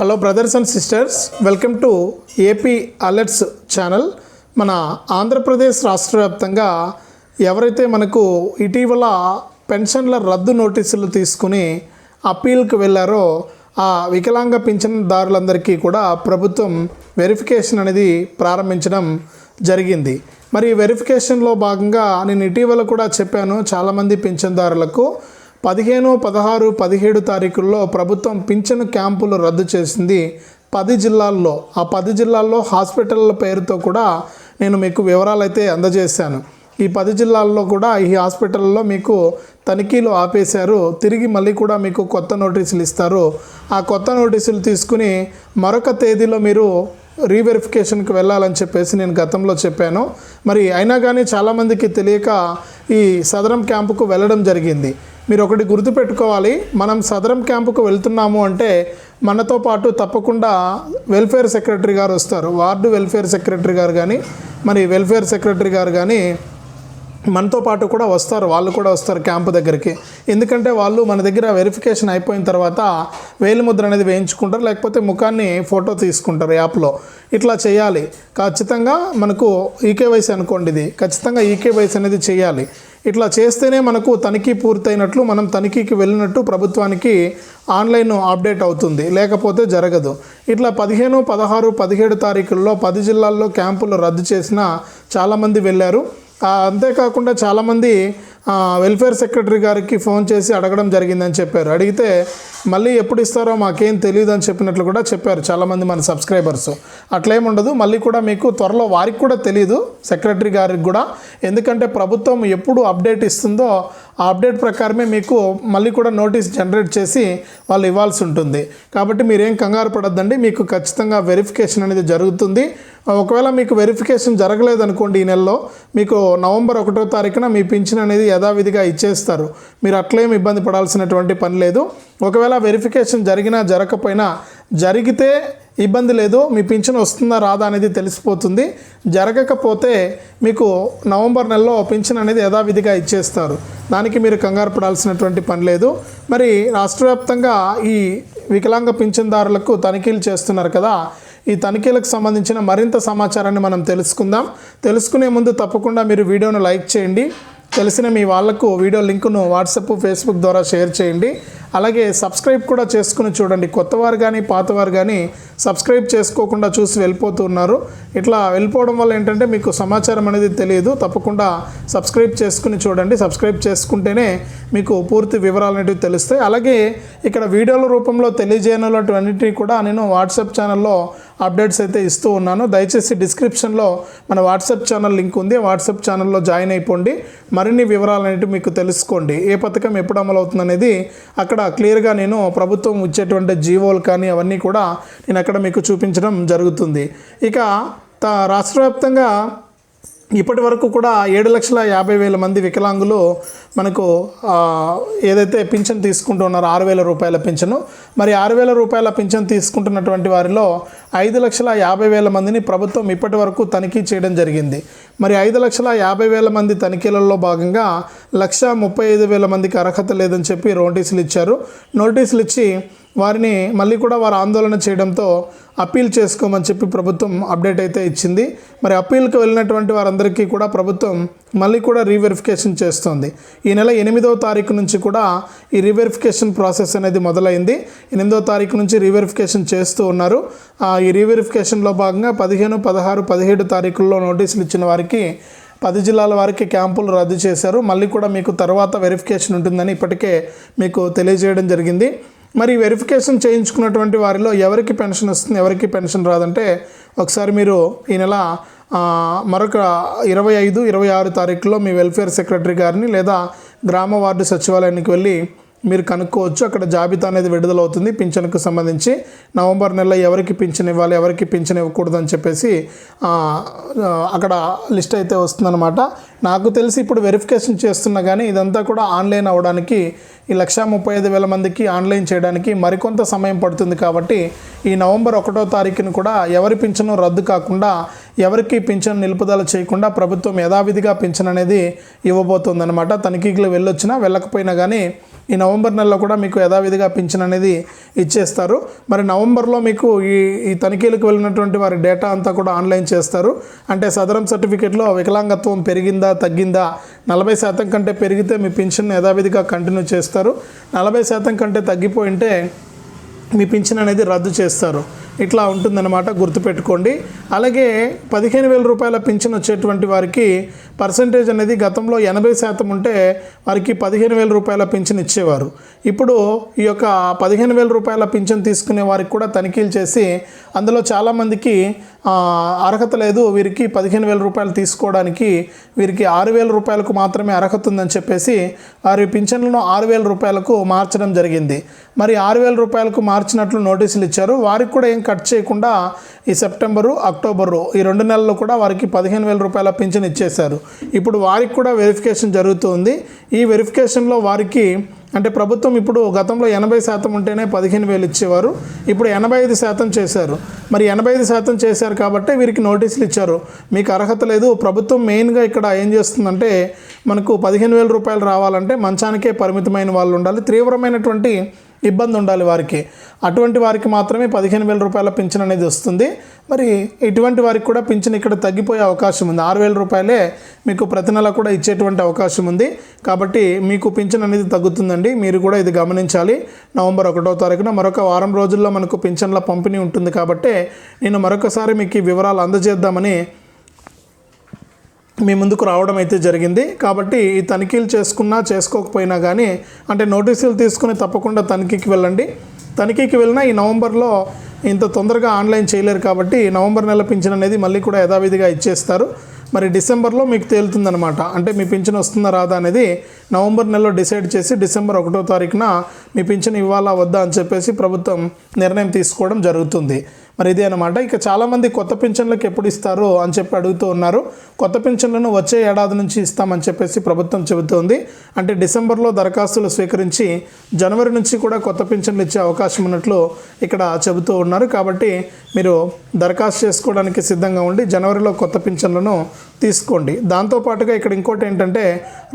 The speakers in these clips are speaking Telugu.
Hello brothers and sisters welcome to AP alerts channel మన ఆంధ్రప్రదేశ్ రాష్ట్ర వ్యాప్తంగా ఎవరైతే మనకు ఇటీవల పెన్షన్ల రద్దు నోటీసులు తీసుకుని అప్పీల్కి వెళ్ళారో ఆ వికలాంగ పింఛన్దారులందరికీ కూడా ప్రభుత్వం వెరిఫికేషన్ అనేది ప్రారంభించడం జరిగింది. మరి వెరిఫికేషన్లో భాగంగా నేను ఇటీవల కూడా చెప్పాను చాలామంది పింఛన్దారులకు పదిహేను పదహారు పదిహేడు తారీఖుల్లో ప్రభుత్వం పింఛను క్యాంపులు రద్దు చేసింది పది జిల్లాల్లో. ఆ పది జిల్లాల్లో హాస్పిటల్ల పేరుతో కూడా నేను మీకు వివరాలు అయితే అందజేశాను. ఈ పది జిల్లాల్లో కూడా ఈ హాస్పిటల్లో మీకు తనిఖీలు ఆపేశారు. తిరిగి మళ్ళీ కూడా మీకు కొత్త నోటీసులు ఇస్తారు. ఆ కొత్త నోటీసులు తీసుకుని మరొక తేదీలో మీరు రీవెరిఫికేషన్కి వెళ్ళాలని చెప్పేసి నేను గతంలో చెప్పాను. మరి అయినా కానీ చాలామందికి తెలియక ఈ సదరం క్యాంపుకు వెళ్ళడం జరిగింది. మీరు ఒకటి గుర్తుపెట్టుకోవాలి. మనం సదరం క్యాంపుకు వెళ్తున్నాము అంటే మనతో పాటు తప్పకుండా వెల్ఫేర్ సెక్రటరీ గారు వస్తారు. వార్డు వెల్ఫేర్ సెక్రటరీ గారు కానీ మరి వెల్ఫేర్ సెక్రటరీ గారు కానీ మనతో పాటు కూడా వస్తారు వాళ్ళు కూడా వస్తారు క్యాంపు దగ్గరికి. ఎందుకంటే వాళ్ళు మన దగ్గర వెరిఫికేషన్ అయిపోయిన తర్వాత వేలిముద్ర అనేది వేయించుకుంటారు లేకపోతే ముఖాన్ని ఫోటో తీసుకుంటారు యాప్లో ఇట్లా చేయాలి. ఖచ్చితంగా మనకు ఈకేవైసీ అనుకోండి ఇది. ఖచ్చితంగా ఈకేవైసీ అనేది చేయాలి. ఇట్లా చేస్తేనే మనకు తనిఖీ పూర్తయినట్లు మనం తనిఖీకి వెళ్ళినట్టు ప్రభుత్వానికి ఆన్లైన్ అప్డేట్ అవుతుంది. లేకపోతే జరగదు. ఇట్లా పదిహేను పదహారు పదిహేడు తారీఖుల్లో పది జిల్లాల్లో క్యాంపులు రద్దు చేసిన చాలామంది వెళ్ళారు. అంతేకాకుండా చాలామంది వెల్ఫేర్ సెక్రటరీ గారికి ఫోన్ చేసి అడగడం జరిగిందని చెప్పారు. అడిగితే మళ్ళీ ఎప్పుడు ఇస్తారో మాకేం తెలియదు అని చెప్పినట్లు కూడా చెప్పారు చాలామంది మన సబ్స్క్రైబర్స్ అట్లేం ఉండదు. మళ్ళీ కూడా మీకు త్వరలో వారికి కూడా తెలియదు సెక్రటరీ గారికి కూడా. ఎందుకంటే ప్రభుత్వం ఎప్పుడు అప్డేట్ ఇస్తుందో ఆ అప్డేట్ ప్రకారమే మీకు మళ్ళీ కూడా నోటీస్ జనరేట్ చేసి వాళ్ళు ఇవ్వాల్సి ఉంటుంది. కాబట్టి మీరేం కంగారు పడద్దండి. మీకు ఖచ్చితంగా వెరిఫికేషన్ అనేది జరుగుతుంది. ఒకవేళ మీకు వెరిఫికేషన్ జరగలేదు అనుకోండి ఈ నెలలో మీకు నవంబర్ ఒకటో తారీఖున మీ పింఛన్ అనేది యథావిధిగా ఇచ్చేస్తారు. మీరు అట్లేం ఇబ్బంది పడాల్సినటువంటి పని లేదు. ఒకవేళ వెరిఫికేషన్ జరిగినా జరగకపోయినా జరిగితే ఇబ్బంది లేదు. మీ పింఛన్ వస్తుందా రాదా అనేది తెలిసిపోతుంది. జరగకపోతే మీకు నవంబర్ నెలలో పింఛన్ అనేది యథావిధిగా ఇచ్చేస్తారు. దానికి మీరు కంగారు పడాల్సినటువంటి పని లేదు. మరి రాష్ట్రవ్యాప్తంగా ఈ వికలాంగ పింఛన్దారులకు తనిఖీలు చేస్తున్నారు కదా. ఈ తనిఖీలకు సంబంధించిన మరింత సమాచారాన్ని మనం తెలుసుకుందాం. తెలుసుకునే ముందు తప్పకుండా మీరు వీడియోను లైక్ చేయండి. తెలిసిన మీ వాళ్ళకు వీడియో లింకును వాట్సాప్ ఫేస్బుక్ ద్వారా షేర్ చేయండి. అలాగే సబ్స్క్రైబ్ కూడా చేసుకుని చూడండి. కొత్తవారు కానీ పాతవారు కానీ సబ్స్క్రైబ్ చేసుకోకుండా చూసి వెళ్ళిపోతూ ఉన్నారు. ఇట్లా వెళ్ళిపోవడం వల్ల ఏంటంటే మీకు సమాచారం అనేది తెలియదు. తప్పకుండా సబ్స్క్రైబ్ చేసుకుని చూడండి. సబ్స్క్రైబ్ చేసుకుంటేనే మీకు పూర్తి వివరాలు అనేవి తెలుస్తాయి. అలాగే ఇక్కడ వీడియోల రూపంలో తెలియజేయనటువంటివి కూడా నేను వాట్సాప్ ఛానల్లో అప్డేట్స్ అయితే ఇస్తూ ఉన్నాను. దయచేసి డిస్క్రిప్షన్లో మన వాట్సాప్ ఛానల్ లింక్ ఉంది. వాట్సాప్ ఛానల్లో జాయిన్ అయిపోండి. మరిన్ని వివరాలు అనేవి మీకు తెలుసుకోండి. ఏ పథకం ఎప్పుడు అమలవుతుంది అనేది కూడా క్లియర్గా నేను ప్రభుత్వం ఇచ్చేటువంటి జీవోలు కానీ అవన్నీ కూడా నేను అక్కడ మీకు చూపించడం జరుగుతుంది. ఇక రాష్ట్రవ్యాప్తంగా రాష్ట్ర వ్యాప్తంగా ఇప్పటి వరకు కూడా ఏడు లక్షల యాభై వేల మంది వికలాంగులు మనకు ఏదైతే పింఛన్ తీసుకుంటున్నారో ఆరు వేల రూపాయల పింఛను మరి ఆరు వేల రూపాయల పింఛన్ తీసుకుంటున్నటువంటి వారిలో ఐదు లక్షల యాభై వేల మందిని ప్రభుత్వం ఇప్పటి వరకు తనిఖీ చేయడం జరిగింది. మరి ఐదు లక్షల యాభై వేల మంది తనిఖీలలో భాగంగా లక్ష ముప్పై ఐదు వేల మందికి అర్హత లేదని చెప్పి నోటీసులు ఇచ్చారు. నోటీసులు ఇచ్చి వారిని మళ్ళీ కూడా వారు ఆందోళన చేయడంతో అప్పీల్ చేసుకోమని చెప్పి ప్రభుత్వం అప్డేట్ అయితే ఇచ్చింది. మరి అప్పీల్కి వెళ్ళినటువంటి వారందరికీ కూడా ప్రభుత్వం మళ్ళీ కూడా రీవెరిఫికేషన్ చేస్తోంది. ఈ నెల ఎనిమిదవ తారీఖు నుంచి కూడా ఈ రీవెరిఫికేషన్ ప్రాసెస్ అనేది మొదలైంది. ఎనిమిదవ తారీఖు నుంచి రీవెరిఫికేషన్ చేస్తూ ఉన్నారు. ఆ, ఈ రీవెరిఫికేషన్లో భాగంగా పదిహేను పదహారు పదిహేడు తారీఖుల్లో నోటీసులు ఇచ్చిన వారికి పది జిల్లాల వారికి క్యాంపులు రద్దు చేశారు. మళ్ళీ కూడా మీకు తర్వాత వెరిఫికేషన్ ఉంటుందని ఇప్పటికే మీకు తెలియజేయడం జరిగింది. మరి వెరిఫికేషన్ చేయించుకున్నటువంటి వారిలో ఎవరికి పెన్షన్ వస్తుంది ఎవరికి పెన్షన్ రాదంటే ఒకసారి మీరు ఈ నెల మరొక ఇరవై ఐదు ఇరవై ఆరు తారీఖులో మీ వెల్ఫేర్ సెక్రటరీ గారిని లేదా గ్రామ వార్డు సచివాలయానికి వెళ్ళి మీరు కనుక్కోవచ్చు. అక్కడ జాబితా అనేది విడుదలవుతుంది. పింఛన్కు సంబంధించి నవంబర్ నెలలో ఎవరికి పింఛన్ ఇవ్వాలి ఎవరికి పింఛన్ ఇవ్వకూడదు అని చెప్పేసి అక్కడ లిస్ట్ అయితే వస్తుందన్నమాట. నాకు తెలిసి ఇప్పుడు వెరిఫికేషన్ చేస్తున్నా కానీ ఇదంతా కూడా ఆన్లైన్ అవ్వడానికి ఈ లక్షా ముప్పై ఐదు వేల మందికి ఆన్లైన్ చేయడానికి మరికొంత సమయం పడుతుంది కాబట్టి ఈ నవంబర్ ఒకటో తారీఖున కూడా ఎవరి పింఛను రద్దు కాకుండా ఎవరికి పింఛన్ నిలుపుదల చేయకుండా ప్రభుత్వం యథావిధిగా పింఛన్ అనేది ఇవ్వబోతుందన్నమాట. తనిఖీకి వెళ్ళొచ్చినా వెళ్ళకపోయినా కానీ ఈ నవంబర్ నెలలో కూడా మీకు యథావిధిగా పింఛన్ అనేది ఇచ్చేస్తారు. మరి నవంబర్లో మీకు ఈ ఈ తనిఖీలకు వెళ్ళినటువంటి వారి డేటా అంతా కూడా ఆన్లైన్ చేస్తారు. అంటే సదరం సర్టిఫికేట్లో వికలాంగత్వం పెరిగిందా తగ్గిందా? నలభై శాతం కంటే పెరిగితే మీ పింఛన్ యథావిధిగా కంటిన్యూ చేస్తారు. నలభై శాతం కంటే తగ్గిపోయింటే మీ పింఛన్ అనేది రద్దు చేస్తారు. ఇట్లా ఉంటుందన్నమాట గుర్తుపెట్టుకోండి. అలాగే పదిహేను వేల రూపాయల పింఛన్ వచ్చేటువంటి వారికి పర్సంటేజ్ అనేది గతంలో ఎనభై శాతం ఉంటే వారికి పదిహేను వేల రూపాయల పింఛన్ ఇచ్చేవారు. ఇప్పుడు ఈ యొక్క పదిహేను వేల రూపాయల పింఛన్ తీసుకునే వారికి కూడా తనిఖీలు చేసి అందులో చాలామందికి అర్హత లేదు. వీరికి పదిహేను వేల రూపాయలు తీసుకోవడానికి వీరికి ఆరు వేల రూపాయలకు మాత్రమే అర్హత ఉందని చెప్పేసి వారి పింఛన్లను ఆరు వేల రూపాయలకు మార్చడం జరిగింది. మరి ఆరు వేల రూపాయలకు మార్చినట్లు నోటీసులు ఇచ్చారు. వారికి కూడా ఏం కట్ చేయకుండా ఈ సెప్టెంబరు అక్టోబరు ఈ రెండు నెలల్లో కూడా వారికి పదిహేను వేల రూపాయల పింఛన్ ఇచ్చేశారు. ఇప్పుడు వారికి కూడా వెరిఫికేషన్ జరుగుతుంది. ఈ వెరిఫికేషన్లో వారికి అంటే ప్రభుత్వం ఇప్పుడు గతంలో ఎనభై శాతం ఉంటేనే పదిహేను వేలు ఇచ్చేవారు. ఇప్పుడు ఎనభై ఐదు శాతం చేశారు. మరి ఎనభై ఐదు శాతం చేశారు కాబట్టి వీరికి నోటీసులు ఇచ్చారు. మీకు అర్హత లేదు. ప్రభుత్వం మెయిన్గా ఇక్కడ ఏం చేస్తుందంటే మనకు పదిహేను వేల రూపాయలు రావాలంటే మంచానికే పరిమితమైన వాళ్ళు ఉండాలి. తీవ్రమైనటువంటి ఇబ్బంది ఉండాలి వారికి. అటువంటి వారికి మాత్రమే పదిహేను వేల రూపాయల పింఛన్ అనేది వస్తుంది. మరి ఇటువంటి వారికి కూడా పింఛన్ ఇక్కడ తగ్గిపోయే అవకాశం ఉంది. ఆరు వేల రూపాయలే మీకు ప్రతి నెల కూడా ఇచ్చేటువంటి అవకాశం ఉంది. కాబట్టి మీకు పింఛన్ అనేది తగ్గుతుందండి. మీరు కూడా ఇది గమనించాలి. నవంబర్ ఒకటో తారీఖున మరొక వారం రోజుల్లో మనకు పింఛన్ల పంపిణీ ఉంటుంది. కాబట్టి నేను మరొకసారి మీకు ఈ వివరాలు అందజేద్దామని మీ ముందుకు రావడం అయితే జరిగింది. కాబట్టి ఈ తనిఖీలు చేసుకున్నా చేసుకోకపోయినా కానీ అంటే నోటీసులు తీసుకుని తప్పకుండా తనిఖీకి వెళ్ళండి. తనిఖీకి వెళ్ళినా ఈ నవంబర్లో ఇంత తొందరగా ఆన్లైన్ చేయలేరు కాబట్టి నవంబర్ నెల పింఛన్ అనేది మళ్ళీ కూడా యథావిధిగా ఇచ్చేస్తారు. మరి డిసెంబర్లో మీకు తేలుతుందనమాట అంటే మీ పింఛన్ వస్తుందా రాదా అనేది నవంబర్ నెలలో డిసైడ్ చేసి డిసెంబర్ ఒకటో తారీఖున మీ పింఛన్ ఇవ్వాలా వద్దా అని చెప్పేసి ప్రభుత్వం నిర్ణయం తీసుకోవడం జరుగుతుంది. మరి ఇదే అనమాట ఇక చాలామంది కొత్త పింఛన్లకు ఎప్పుడు ఇస్తారు అని చెప్పి అడుగుతూ ఉన్నారు. కొత్త పింఛన్లను వచ్చే ఏడాది నుంచి ఇస్తామని చెప్పేసి ప్రభుత్వం చెబుతోంది. అంటే డిసెంబర్లో దరఖాస్తులు స్వీకరించి జనవరి నుంచి కూడా కొత్త పింఛన్లు ఇచ్చే అవకాశం ఉన్నట్లు ఇక్కడ చెబుతూ ఉన్నారు. కాబట్టి మీరు దరఖాస్తు చేసుకోవడానికి సిద్ధంగా ఉండి జనవరిలో కొత్త పింఛన్లను తీసుకోండి. దాంతోపాటుగా ఇక్కడ ఇంకోటి ఏంటంటే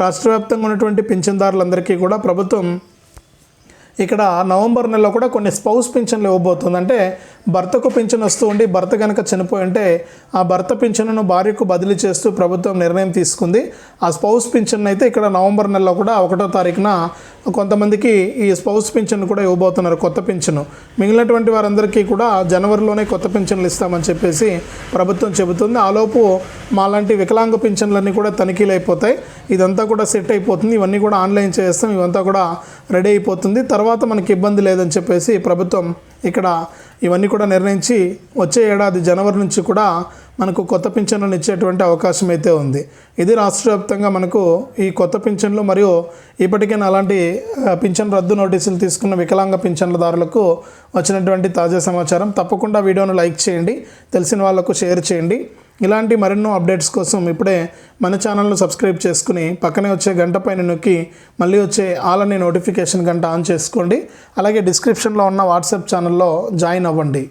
రాష్ట్ర వ్యాప్తంగా ఉన్నటువంటి పింఛన్దారులందరికీ కూడా ప్రభుత్వం ఇక్కడ నవంబర్ నెలలో కూడా కొన్ని స్పౌస్ పింఛన్లు ఇవ్వబోతుంది. అంటే భర్తకు పింఛన్ వస్తూ ఉండి భర్త కనుక చనిపోయి ఉంటే ఆ భర్త పింఛన్ను భార్యకు బదిలీ చేస్తూ ప్రభుత్వం నిర్ణయం తీసుకుంది. ఆ స్పౌస్ పింఛన్ అయితే ఇక్కడ నవంబర్ నెలలో కూడా ఒకటో తారీఖున కొంతమందికి ఈ స్పౌస్ పింఛన్ కూడా ఇవ్వబోతున్నారు కొత్త పింఛను. మిగిలినటువంటి వారందరికీ కూడా జనవరిలోనే కొత్త పింఛన్లు ఇస్తామని చెప్పేసి ప్రభుత్వం చెబుతుంది. ఆలోపు మాలాంటి వికలాంగ పింఛన్లన్నీ కూడా తనిఖీలు అయిపోతాయి ఇదంతా కూడా సెట్ అయిపోతుంది. ఇవన్నీ కూడా ఆన్లైన్ చేస్తాం. ఇవంతా కూడా రెడీ అయిపోతుంది. తర్వాత మనకి ఇబ్బంది లేదని చెప్పేసి ప్రభుత్వం ఇక్కడ ఇవన్నీ కూడా నిర్ణయించి వచ్చే ఏడాది జనవరి నుంచి కూడా మనకు కొత్త పింఛన్లను ఇచ్చేటువంటి అవకాశం అయితే ఉంది. ఇది రాష్ట్ర వ్యాప్తంగా మనకు ఈ కొత్త పింఛన్లు మరియు ఇప్పటికైనా అలాంటి పింఛన్ రద్దు నోటీసులు తీసుకున్న వికలాంగ పింఛన్లదారులకు వచ్చినటువంటి తాజా సమాచారం. తప్పకుండా వీడియోను లైక్ చేయండి. తెలిసిన వాళ్ళకు షేర్ చేయండి. ఇలాంటి మరెన్నో అప్డేట్స్ కోసం ఇప్పుడే మన ఛానల్ను సబ్స్క్రైబ్ చేసుకుని పక్కనే వచ్చే గంట పైన నొక్కి మళ్ళీ వచ్చే ఆల్ అనే నోటిఫికేషన్ గంట ఆన్ చేసుకోండి. అలాగే డిస్క్రిప్షన్లో ఉన్న వాట్సాప్ ఛానల్లో జాయిన్ అవ్వండి.